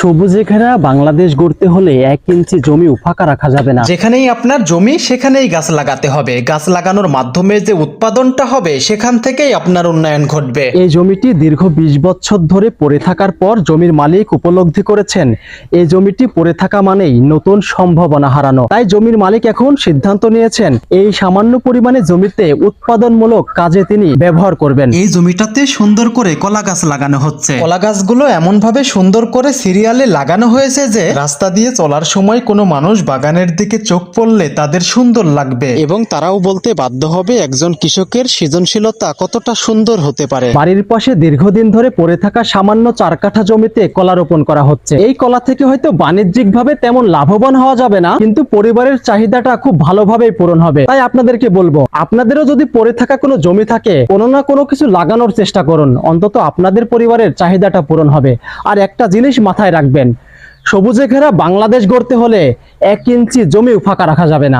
সবুজে ঘেরা বাংলাদেশ গড়তে হলে এক ইঞ্চি জমি ফাঁকা রাখা যাবে না। যেখানেই আপনার জমি সেখানেই গাছ লাগাতে হবে। গাছ লাগানোর মাধ্যমে যে উৎপাদনটা হবে সেখান থেকেই আপনার উন্নয়ন ঘটবে। এই জমিটি দীর্ঘ বিশ বছর ধরে পড়ে থাকার পর জমির মালিক উপলব্ধি করেছেন। এই জমিটি পড়ে থাকা মানেই নতুন সম্ভাবনা হারানো। তাই জমির মালিক এখন সিদ্ধান্ত নিয়েছেন এই সামান্য পরিমাণে জমিতে উৎপাদনমূলক কাজে তিনি ব্যবহার করবেন। এই জমিটাতে সুন্দর করে কলা গাছ লাগানো হচ্ছে। কলা গাছগুলো এমন ভাবে সুন্দর করে সিরিয়ালে লাগানো হয়েছে যে রাস্তা দিয়ে চলার সময় কোনো মানুষ বাগানের দিকে চোখ পড়লে তাদের সুন্দর লাগবে। এবং তারাও বলতে বাধ্য হবে একজন কৃষকের সৃজনশীলতা কতটা সুন্দর হতে পারে। বাড়ির পাশে দীর্ঘদিন ধরে পড়ে থাকা সামান্য চার কাঠা জমিতে কলা রোপণ করা হচ্ছে। এই কলা থেকে হয়তো বাণিজ্যিকভাবে তেমন লাভবান হওয়া যাবে না কিন্তু পরিবারের চাহিদাটা খুব ভালোভাবেই পূরণ হবে। তাই আপনাদেরকে বলব আপনাদেরও যদি পড়ে থাকা কোনো জমি থাকে কোনো না কোনো কিছু লাগানোর চেষ্টা করুন। অন্তত আপনাদের পরিবারের চাহিদাটা পূরণ হবে। আর একটা জিনিস মাথায় রাখবেন। সবুজে ঘেরা বাংলাদেশ গড়তে হলে এক ইঞ্চি জমিও ফাঁকা রাখা যাবে না।